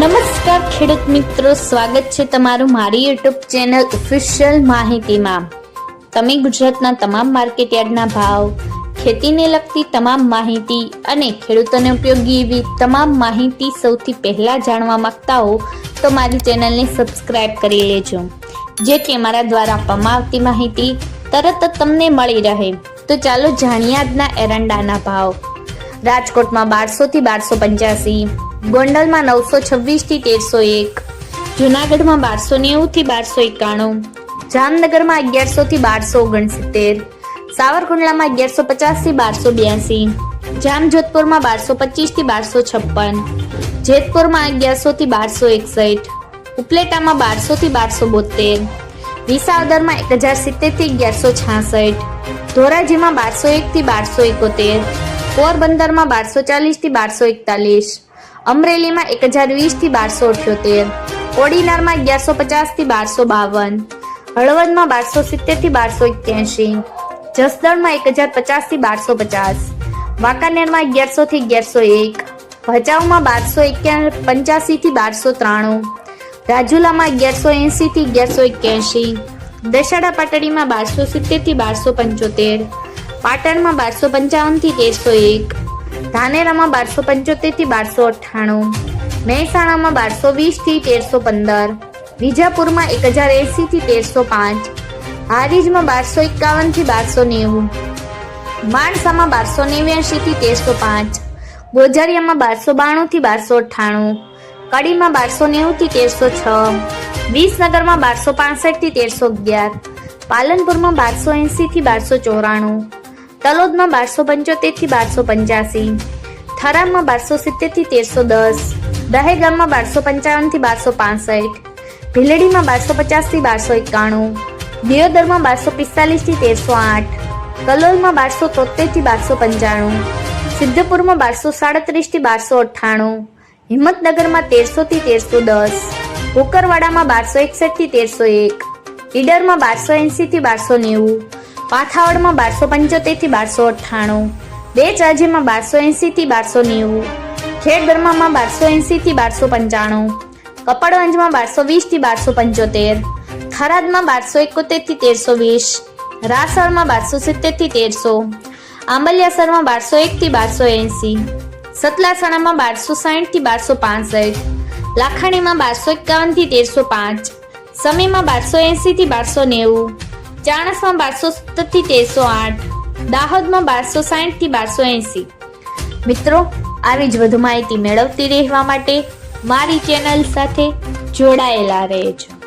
નમસ્કાર ખેડૂત મિત્રો, સ્વાગત છે તમારું મારી યુટ્યુબ ચેનલ ઓફિશિયલ માહિતીમાં. તમે ગુજરાતના તમામ માર્કેટયાર્ડના ભાવ, ખેતીને લગતી તમામ માહિતી અને ખેડૂતોને ઉપયોગી એવી તમામ માહિતી સૌથી પહેલા જાણવા માંગતા હો, તો મારી ચેનલને સબસ્ક્રાઇબ કરી લેજો. જેથી અમારા દ્વારા આપવામાં આવતી માહિતી તરત જ તમને મળી રહે. તો ચાલો જાણીએ આજના એરંડાના ભાવ. રાજકોટમાં બારસો થી બારસો પંચ્યાસી ગોંડલમાં નવસો છવ્વીસથી તેરસો એક. જુનાગઢમાં બારસો નેવું થી બારસો એકાણું. જામનગરમાં અગિયારસો થી બારસો ઓગણસિત્તેર. સાવરકુંડલામાં અગિયારસો પચાસથી બારસો બ્યાસી. જામજોધપુરમાં બારસો પચીસથી બારસો છપ્પન. જેતપુરમાં અગિયારસો થી બારસો એકસઠ. ઉપલેટામાં બારસો થી બારસો બોતેર વિસાવદરમાં એક હજાર સિત્તેરથી અગિયારસો છાસઠ. ધોરાજીમાં બારસો એક થી બારસો એકોતેર. પોરબંદરમાં બારસો ચાલીસથી બારસો એકતાલીસ. અમરેલીમાં એક હજાર વીસથી બારસો અઠ્યોતેર ઓડિનારમાં અગિયારસો પચાસથી બારસો બાવન, હળવદમાં બારસો સિત્તેરથી બારસો એક્યાસી જસદણમાં એક હજાર પચાસથી બારસો પચાસ, વાંકાનેરમાં અગિયારસો થી અગિયારસો એક, ભચાઉમાં બારસો એક્યા પંચ્યાસી થી બારસો ત્રાણું, રાજુલામાં અગિયારસો એંસી થી અગિયારસો એક્યાસી દશાડા પાટડીમાં બારસો સિત્તેરથી બારસો પંચોતેર, પાટણમાં બારસો પંચાવનથી તેરસો એક ધાનેરામાં બારસો પંચોતેરથી બારસો અઠ્ઠાણું. મહેસાણામાં બારસો વીસથી તેરસો પંદર. વિજાપુરમાં એક હજાર એસી થી તેરસો પાંચ. હારીજમાં બારસો એકાવનથી બારસો નેવું. માણસામાં બારસો નેવ્યાસી થી તેરસો પાંચ. ગોજારિયામાં બારસો બાણું થી બારસો અઠ્ઠાણું. કડીમાં બારસો નેવું થી તેરસો છ. વિસનગરમાં બારસો પાસઠથી તેરસો અગિયાર. પાલનપુરમાં બારસો એંસીથી બારસો ચોરાણું. તલોદમાં બારસો પંચોતેરથી બારસો પંચ્યાસી થરામમાં બારસો સિત્તેરથી તેરસો દસ, દહેગામમાં બારસો પંચાવનથી બારસો પાસઠ, ભીલડીમાં બારસો પચાસથી બારસો એકાણું, દિયોદરમાં બારસો પિસ્તાલીસથી તેરસો આઠ, કલોલમાં બારસો તોતેરથી બારસો પંચાણું, સિદ્ધપુરમાં બારસો સાડત્રીસથી બારસો અઠ્ઠાણું, હિંમતનગરમાં તેરસો થી તેરસો દસ કુકરવાડામાં બારસો એકસઠથી તેરસો એક, ઈડરમાં બારસો એંસીથી બારસો નેવું પાથાવડમાં બારસો પંચોતેરથી બારસો અઠ્ઠાણું. બે ચાજીમાં બારસો એંસી થી બારસો નેવું. ખેડદરમામાં બારસો એંસી થી બારસો પંચાણું. કપડવંજમાં બારસો વીસથી બારસો પંચોતેર. થરાદમાં બારસો એકોતેરથી તેરસો વીસ. રાસળમાં બારસો સિત્તેરથી તેરસો. આંબલિયાસરમાં બારસો એક થી બારસો એંસી. સતલાસણામાં બારસો સાઠથી બારસો પાસઠ. લાખાણીમાં બારસો એકાવનથી તેરસો પાંચ. સમીમાં બારસો એંસી થી બારસો નેવું. ચાણસમાં બારસો સત્તરથી તેરસો આઠ, દાહોદમાં બારસો સાહીઠથી બારસો એંસી. મિત્રો, આવી જ વધુ માહિતી મેળવતી રહેવા માટે મારી ચેનલ સાથે જોડાયેલા રહેજો.